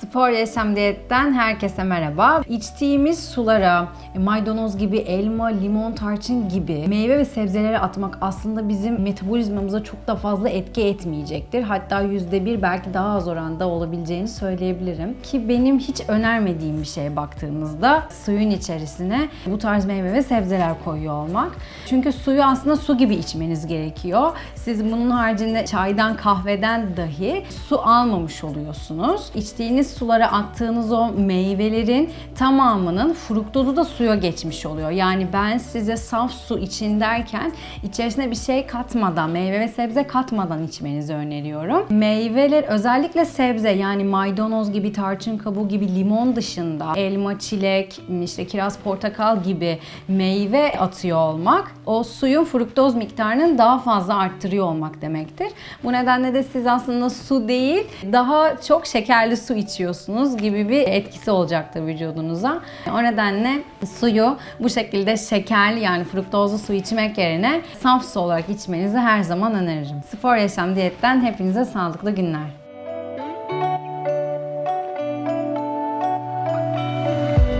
Spor Yaşam Diyet'ten herkese merhaba. İçtiğimiz sulara e, maydanoz gibi, elma, limon, tarçın gibi meyve ve sebzeleri atmak aslında bizim metabolizmamıza çok da fazla etki etmeyecektir. Hatta %1 belki daha az oranda olabileceğini söyleyebilirim. Ki benim hiç önermediğim bir şeye baktığınızda suyun içerisine bu tarz meyve ve sebzeler koyuyor olmak. Çünkü suyu aslında su gibi içmeniz gerekiyor. Siz bunun haricinde çaydan, kahveden dahi su almamış oluyorsunuz. İçtiğiniz sulara attığınız o meyvelerin tamamının fruktozu da suya geçmiş oluyor. Yani ben size saf su için derken içerisine bir şey katmadan, meyve ve sebze katmadan içmenizi öneriyorum. Meyveler özellikle sebze yani maydanoz gibi, tarçın kabuğu gibi, limon dışında elma, çilek, işte kiraz, portakal gibi meyve atıyor olmak o suyun fruktoz miktarının daha fazla arttırıyor olmak demektir. Bu nedenle de siz aslında su değil daha çok şekerli su içiyorsunuz gibi bir etkisi olacaktır vücudunuza. O nedenle suyu bu şekilde şekerli yani fruktozlu su içmek yerine saf su olarak içmenizi her zaman öneririm. Spor Yaşam Diyet'ten hepinize sağlıklı günler.